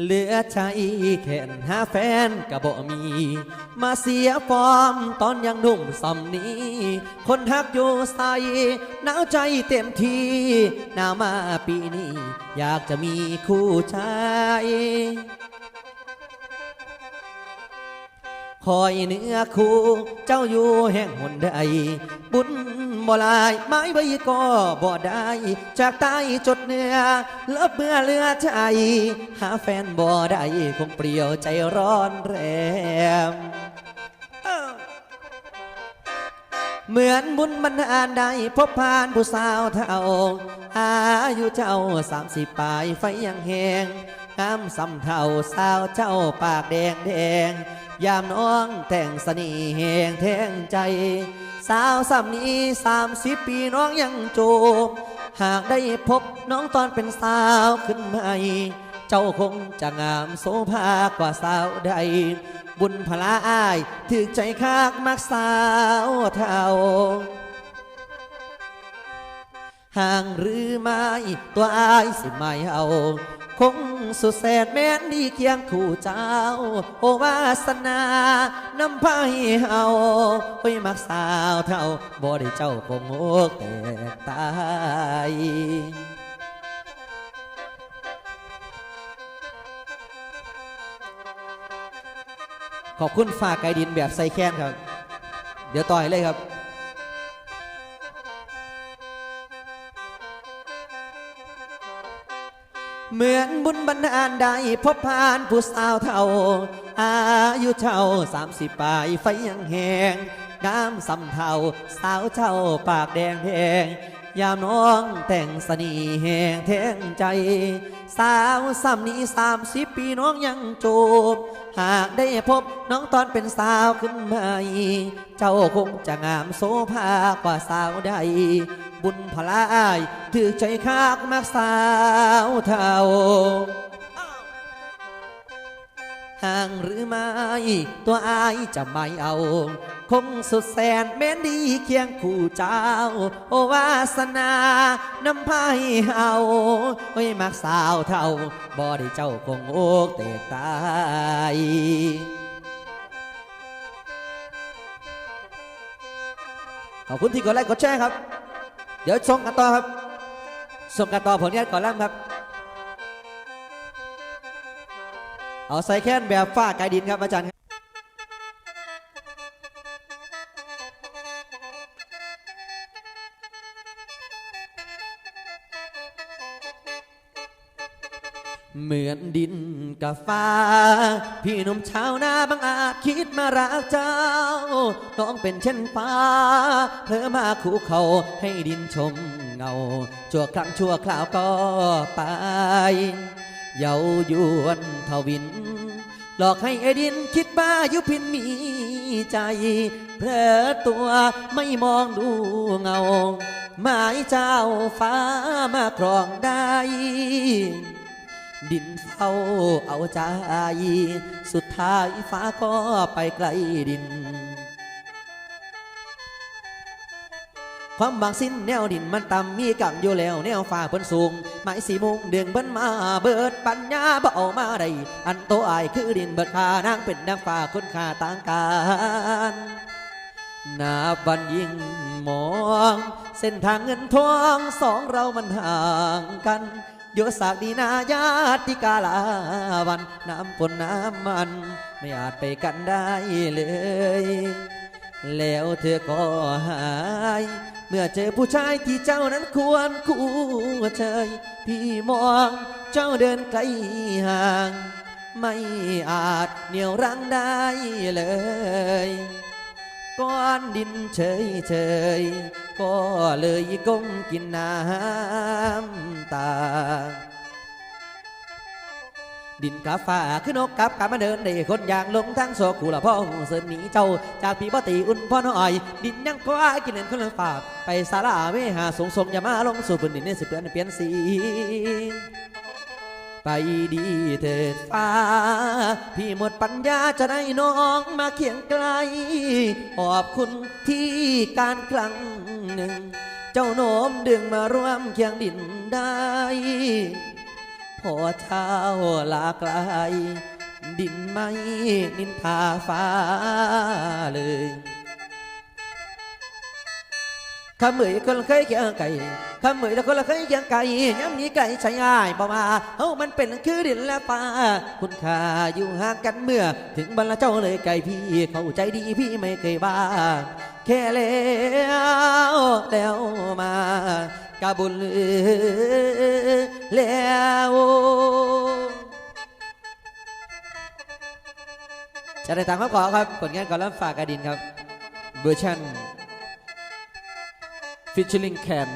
เหลือใจแค่นหาแฟนก็บ่มี มาเสียฟอร์มตอนยังหนุ่มสำนี้ คนฮักอยู่ใส่หนาวใจเต็มทีหนาวมาปีนี้ อยากจะมีคู่ชายคอยเนื้อคู่เจ้าอยู่แห่งหนใดบุญ บ่ลายไม้ใบก็บ่ได้ จากใต้จดเนื้อเลิบเมื่อเลือใจ หาแฟนบ่ได้คงเปลี่ยวใจร้อนแรมเหมือนบุญมันอ่านได้พบผ่านผู้สาวเท่าอายุเจ้าสามสิบปลายไฟยังแหง งามสำเทาสาวเจ้าปากแดงแดง ยามน้องแต่งสนีแหงแทงใจ สาวสามนี้สามสิบปีน้องยังโจมหากได้พบน้องตอนเป็นสาวขึ้นใหม่เจ้าคงจะงามโสภากว่าสาวใด บุญพลาอ้ายถึกใจคากมักสาวเท่าห่างหรือไม่ตัวอายสิไม่เอา คงสุดแสนแม้นดีเคียงคู่เจ้า โอวาสนานำพาให้เฮาไปมักสาวเท่าบ่ได้เจ้าคงโอกแตกตายขอบคุณฝากไกดินแบบใส่แค้นครับ เดี๋ยวต่อยเลยครับ เหมือนบุญบันดาลใดพบผ่านผู้สาวเท่า อายุเท่าสามสิบปลายไฟยังแหงงามสำเทาสาวเท่าปากแดงแดง ยามน้องแต่งสนีแห่งแทงใจ สาวสามนี้สามสิบปีน้องยังจูบ หากได้พบน้องตอนเป็นสาวขึ้นมาเจ้าคงจะงามโสภากว่าสาวใด บุญพลายถือใจคากมากสาวเท่า ห่างหรือไม่ ตัวอายจะไม่เอา คงสุดแสนแม้นดีเคียงคู่เจ้า โอวาสนานำพายเฮาโอ้ยมักสาวเท่าบ่ได้เจ้าคงโอกเตกตายขอบคุณที่กดไลค์กดแชร์ครับ เดี๋ยวส่งกันต่อครับส่งกันต่อผลงานก่อนล่ำครับ เอาใส่แค้นแบบฝ้าไกดินครับอาจารย์เหมือนดินกับฟ้า พี่หนุ่มชาวนาบางอาจคิดมารักเจ้าน้องเป็นเช่นฟ้าเธอมาคู่เขาให้ดินชมเงาชั่วครั้งชั่วคราวก็ไป เยาวยวนทวิน หลอกให้ไอ้ดินคิดบ้ายุพินมีใจ เพลอตัวไม่มองดูเงา หมายเจ้าฟ้ามาครองได้ ดินเฝ้าเอาใจ สุดท้ายฟ้าก็ไปไกลดิน ความบางสิ้นแนวดินมันต่ำมีกังอยู่แล้ว แนวฟ้าเพิ่นสูงไม้สีมุงเดืองเบิ้นมาเบิดปัญญาบ่เอามาได้อันโตอายคือดินเบิดพานางเป็นนางฟ้าคนค่าต่างกันนับวันยิ่งมอง เส้นทางเงินทองสองเรามันห่างกันโยสากดีนาญาติกาลาวัน น้ำฝนน้ำมัน ไม่อาจไปกันได้เลย แล้วเธอก็หาย เมื่อเจอผู้ชายที่เจ้านั้นควรคู่เชยพี่มองเจ้าเดินไกลห่าง ไม่อาจเหนี่ยวรั้งได้เลย ก้อนดินเฉยเฉยก็เลยก้มกินน้ำตา ดินกับฟ้าคือนกกับกามาเดินได้คนอย่างลงทั้งโซกูละพ่อเสินหนีเจ้า จากพี่บ่ตีอุ่นพ่อน้อย ดินยังก็กินเล่นคนละฝากไปสาราเวหาสงสงอย่ามาลงสู่พื้นดินเนี่สิเปลี่ยนเปลี่ยนสีไปดีเถิดฟ้า พี่หมดปัญญาจะได้น้องมาเคียงไกล ขอบคุณที่การครั้งหนึ่ง เจ้าโน้มดึงมาร่วมเคียงดินได้ พอเช้าลาไกลดินไม่นินทาฟ้าเลยข้าเหมยคนเคยเคียงไก่ข้าเหมยแล้วคนละเคยเคียงไก่ย้ำนี้ไก่ใช้ง่ายบ่มาเฮ้ามันเป็นคือดินและฟ้า คุณค่าอยู่ห่างกันเมื่อ ถึงบรรลเจ้าเลยไก่พี่ เข้าใจดีพี่ไม่เคยบ้าแค่แล้วแล้วมา กบุญแล้วจะได้ตามข้อขอครับ ผลงานก่อนรับฝากอดินครับเวอร์ชันฟิชชิลิงแคน